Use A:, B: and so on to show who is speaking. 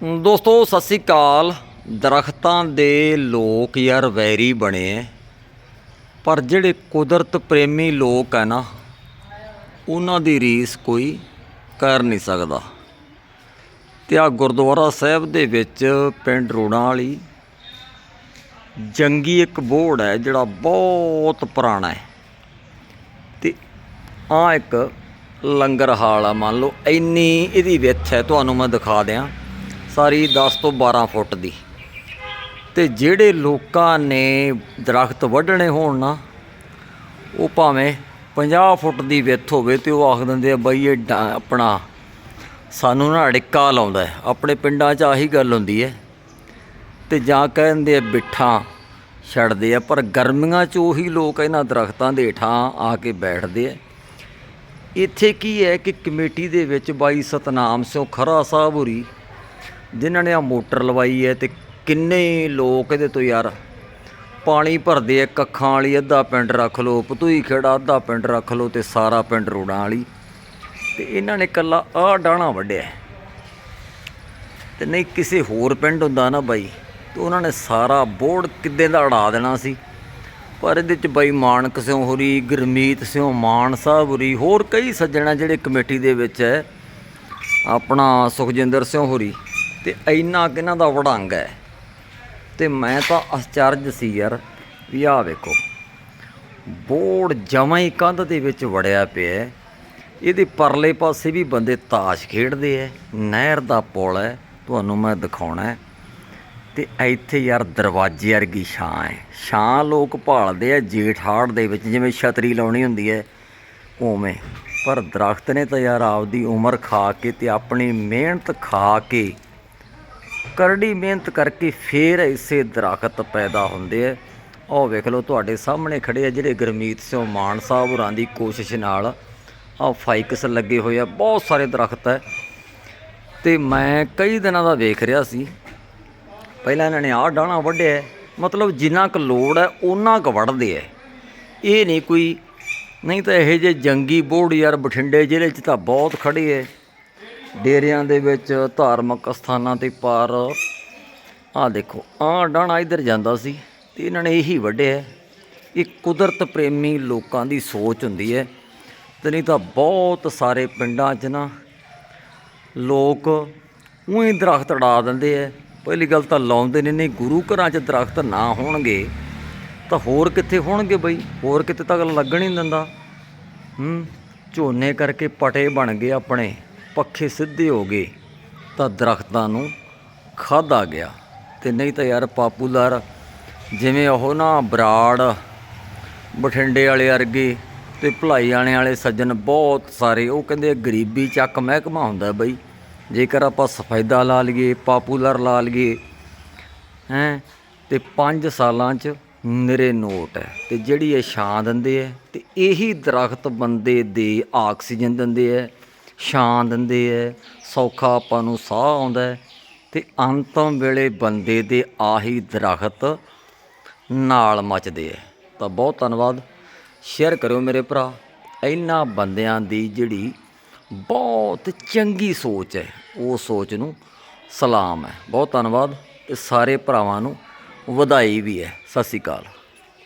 A: ਦੋਸਤੋ, ਸਤਿ ਸ੍ਰੀ ਅਕਾਲ। ਦਰਖਤਾਂ ਦੇ ਲੋਕ ਯਾਰ ਵੈਰੀ ਬਣੇ ਐ। ਪਰ ਜਿਹੜੇ ਕੁਦਰਤ ਪ੍ਰੇਮੀ ਲੋਕ ਹੈ ਨਾ, ਉਹਨਾਂ ਦੀ ਰੀਸ ਕੋਈ ਕਰ ਨਹੀਂ ਸਕਦਾ। ਤੇ ਆ ਗੁਰਦੁਆਰਾ ਸਾਹਿਬ ਦੇ ਵਿੱਚ ਪਿੰਡ ਰੋੜਾਂ ਵਾਲੀ ਜੰਗੀ ਇੱਕ ਬੋਰਡ ਹੈ ਜਿਹੜਾ ਬਹੁਤ ਪੁਰਾਣਾ ਹੈ ਤੇ ਆ ਇੱਕ ਲੰਗਰ ਹਾਲ ਆ, ਮੰਨ ਲਓ, ਇੰਨੀ ਇਹਦੀ ਵਿੱਥ ਹੈ ਤੁਹਾਨੂੰ ਮੈਂ ਦਿਖਾ ਦਿਆਂ। ਸਾਰੀ 10 ਤੋਂ 12 ਫੁੱਟ ਦੀ। ਤੇ ਜਿਹੜੇ ਲੋਕਾਂ ਨੇ ਦਰਖਤ ਵੱਢਣੇ ਹੋਣ ਨਾ, ਉਹ ਭਾਵੇਂ 50 ਫੁੱਟ ਦੀ ਵਿੱਥ ਹੋਵੇ ਤੇ ਉਹ ਆਖ ਦਿੰਦੇ ਆ, ਬਈ ਇਹ ਡਾ- ਆਪਣਾ ਸਾਨੂੰ ਨਾ ਅੜਿੱਕਾ ਲਾਉਂਦਾ ਹੈ। ਆਪਣੇ ਪਿੰਡਾਂ 'ਚ ਆਹੀ ਗੱਲ ਹੁੰਦੀ ਹੈ। ਤੇ ਜਾਂ ਕਹਿੰਦੇ ਆ, ਬਿੱਠਾਂ ਛੱਡਦੇ ਆ, ਪਰ ਗਰਮੀਆਂ 'ਚ ਉਹੀ ਲੋਕ ਇਹਨਾਂ ਦਰਖਤਾਂ ਦੇ ਹੇਠਾਂ ਆ ਕੇ ਬੈਠਦੇ ਆ। ਇੱਥੇ ਕੀ ਹੈ ਕਿ ਕਮੇਟੀ ਦੇ ਵਿੱਚ ਬਾਈ ਸਤਨਾਮ ਸਿੰਘ ਖਰਾ ਸਾਹਿਬ ਹੋਰੀ ਜਿਨ੍ਹਾਂ ਨੇ ਆ ਮੋਟਰ ਲਵਾਈ ਹੈ ਤੇ ਕਿੰਨੇ ਲੋਕ ਇਹਦੇ ਤੋਂ ਯਾਰ ਪਾਣੀ ਭਰਦੇ ਆ ਕੱਖਾਂ ਵਾਲੀ, ਅੱਧਾ ਪਿੰਡ ਰੱਖ ਲਓ ਪਤੂਈ ਖੇੜਾ, ਅੱਧਾ ਪਿੰਡ ਰੱਖ ਲਓ ਤੇ ਸਾਰਾ ਪਿੰਡ ਰੋੜਾਂ ਵਾਲੀ। ਤੇ ਇਹਨਾਂ ਨੇ ਕੱਲਾ ਆਹ ਡਾਣਾ ਵੱਢਿਆ। ਹੈ। ਤੇ ਨਹੀਂ, ਕਿਸੇ ਹੋਰ ਪਿੰਡ ਹੁੰਦਾ ਨਾ ਬਾਈ, ਤੇ ਉਹਨਾਂ ਨੇ ਸਾਰਾ ਬੋਰਡ ਕਿੱਦੇ ਦਾ ਉਡਾ ਦੇਣਾ ਸੀ। ਪਰ ਇਹਦੇ ਚ ਬਾਈ ਮਾਨਕ ਸਿੰਘ ਹੋਰੀ, ਗੁਰਮੀਤ ਸਿੰਘ ਮਾਨ ਸਾਹਿਬ ਹੋਰੀ, ਹੋਰ ਕਈ ਸੱਜਣਾ ਜਿਹੜੇ ਕਮੇਟੀ ਦੇ ਵਿੱਚ ਹੈ। ਆਪਣਾ ਸੁਖਜਿੰਦਰ ਸਿੰਘ ਹੋਰੀ। ਤੇ ਇੰਨਾ ਕਿਹਨਾਂ ਦਾ ਵੜੰਗ ਹੈ। ਤੇ ਮੈਂ ਤਾਂ ਅਚਰਜ ਸੀ ਯਾਰ ਵੀ ਆਹ ਵੇਖੋ ਬੋਰਡ ਜਮਾਂ ਹੀ ਕੰਧ ਦੇ ਵਿੱਚ ਵੜਿਆ ਪਿਆ ਇਹਦੇ ਪਰਲੇ ਪਾਸੇ ਵੀ ਬੰਦੇ ਤਾਸ਼ ਖੇਡਦੇ ਐ ਨਹਿਰ ਦਾ ਪੁਲ ਹੈ, ਤੁਹਾਨੂੰ ਮੈਂ ਦਿਖਾਉਣਾ ਹੈ। ਤੇ ਇੱਥੇ ਯਾਰ ਦਰਵਾਜ਼ੇ ਵਰਗੀ ਛਾਂ ਹੈ। ਛਾਂ ਲੋਕ ਭਾਲਦੇ ਆ, ਜੇਠ ਹਾੜ ਦੇ ਵਿੱਚ ਜਿਵੇਂ ਛਤਰੀ ਲਾਉਣੀ ਹੁੰਦੀ ਹੈ, ਉਵੇਂ। ਪਰ ਦਰਖਤ ਨੇ ਤਾਂ ਯਾਰ ਆਪਦੀ ਉਮਰ ਖਾ ਕੇ ਤੇ ਆਪਣੀ ਮਿਹਨਤ ਖਾ ਕੇ ਕਰੜੀ ਮਿਹਨਤ ਕਰਕੇ ਫੇਰ ਇਸੇ ਦਰਖਤ ਪੈਦਾ ਹੁੰਦੇ ਆ। ਉਹ ਵੇਖ ਲਓ, ਤੁਹਾਡੇ ਸਾਹਮਣੇ ਖੜੇ ਆ ਜਿਹੜੇ ਗੁਰਮੀਤ ਸਿੰਘ ਮਾਨ ਸਾਹਿਬ ਹੋਰਾਂ ਦੀ ਕੋਸ਼ਿਸ਼ ਨਾਲ ਆ ਫਾਈਕਸ ਲੱਗੇ ਹੋਏ ਆ। ਬਹੁਤ ਸਾਰੇ ਦਰਖਤ ਹੈ ਤੇ ਮੈਂ ਕਈ ਦਿਨਾਂ ਦਾ ਵੇਖ ਰਿਹਾ ਸੀ। ਪਹਿਲਾਂ ਇਹਨਾਂ ਨੇ ਆਹ ਡਾਣਾ ਵੱਢਿਆ ਮਤਲਬ ਜਿੰਨਾ ਕੁ ਲੋੜ ਹੈ ਉਹਨਾਂ ਕੁ ਵੱਢਦੇ ਐ ਇਹ ਨਹੀਂ ਕੋਈ, ਨਹੀਂ ਤਾਂ ਇਹੋ ਜਿਹੇ ਜੰਗੀ ਬੋੜ ਯਾਰ ਬਠਿੰਡੇ ਜ਼ਿਲ੍ਹੇ 'ਚ ਤਾਂ ਬਹੁਤ ਖੜੇ ਐ ਡੇਰਿਆਂ ਦੇ ਵਿੱਚ ਧਾਰਮਿਕ ਸਥਾਨਾਂ ਤੇ ਪਾਰ। ਆ ਦੇਖੋ ਆ ਡਾਣਾ ਇੱਧਰ ਜਾਂਦਾ ਸੀ ਤੇ ਇਹਨਾਂ ਨੇ ਇਹੀ ਵੱਢਿਆ। ਹੈ। ਇਹ ਕੁਦਰਤ ਪ੍ਰੇਮੀ ਲੋਕਾਂ ਦੀ ਸੋਚ ਹੁੰਦੀ ਹੈ ਤੇ ਨਹੀਂ ਤਾਂ ਬਹੁਤ ਸਾਰੇ ਪਿੰਡਾਂ 'ਚ ਨਾ ਲੋਕ ਉਹੀ ਦਰਖਤ ਅੜਾ ਦਿੰਦੇ ਐ ਪਹਿਲੀ ਗੱਲ ਤਾਂ ਲਾਉਂਦੇ ਨੇ, ਨਹੀਂ ਗੁਰੂ ਘਰਾਂ 'ਚ ਦਰਖਤ ਨਾ ਹੋਣਗੇ ਤਾਂ ਹੋਰ ਕਿੱਥੇ ਹੋਣਗੇ ਬਈ? ਹੋਰ ਕਿਤੇ ਤਾਂ ਲੱਗਣ ਹੀ ਨਹੀਂ ਦਿੰਦਾ। ਹੂੰ, ਝੋਨੇ ਕਰਕੇ ਪਟੇ ਬਣ ਗਏ ਆਪਣੇ। ਪੱਖੇ ਸਿੱਧੇ ਹੋ ਗਏ ਤਾਂ ਦਰਖਤਾਂ ਨੂੰ ਖਾਦਾ ਗਿਆ। ਤੇ ਨਹੀਂ ਤਾਂ ਯਾਰ ਪਾਪੂਲਰ ਜਿਵੇਂ ਉਹ ਨਾ ਬਰਾੜ, ਬਠਿੰਡੇ ਵਾਲੇ ਅਰਗੇ ਤੇ ਭਲਾਈ ਆਣੇ ਵਾਲੇ ਸੱਜਣ ਬਹੁਤ ਸਾਰੇ, ਉਹ ਕਹਿੰਦੇ ਗਰੀਬੀ ਚੱਕ ਮਹਿਕਮਾ ਹੁੰਦਾ ਬਈ। ਜੇਕਰ ਆਪਾਂ ਸਫੈਦਾ ਲਾ ਲਈਏ ਪਾਪੂਲਰ ਲਾ ਲਈਏ, ਹੈਂ, ਤੇ 5 ਸਾਲਾਂ 'ਚ ਨਿਰੇ ਨੋਟ ਹੈ। ਤੇ ਜਿਹੜੀ ਇਹ ਛਾਂ ਦਿੰਦੇ ਐ ਤੇ ਇਹੀ ਦਰਖਤ ਬੰਦੇ ਦੇ ਆਕਸੀਜਨ ਦਿੰਦੇ ਐ ਛਾਂ ਦਿੰਦੇ ਐ, ਸੌਖਾ ਆਪਾਂ ਨੂੰ ਸਾਹ ਆਉਂਦਾ ਹੈ ਤੇ ਅੰਤਮ ਵੇਲੇ ਬੰਦੇ ਦੇ ਆਹੀ ਦਰਖਤ ਨਾਲ ਮੱਚਦੇ ਐ। ਤਾਂ ਬਹੁਤ ਧੰਨਵਾਦ। ਸ਼ੇਅਰ ਕਰਿਓ ਮੇਰੇ ਭਰਾ। ਇਹਨਾਂ ਬੰਦਿਆਂ ਦੀ ਜਿਹੜੀ ਬਹੁਤ ਚੰਗੀ ਸੋਚ ਹੈ ਉਹ ਸੋਚ ਨੂੰ ਸਲਾਮ ਹੈ ਬਹੁਤ ਧੰਨਵਾਦ। ਤੇ ਸਾਰੇ ਭਰਾਵਾਂ ਨੂੰ ਵਧਾਈ ਵੀ ਹੈ ਸਤਿ ਸ਼੍ਰੀ ਅਕਾਲ।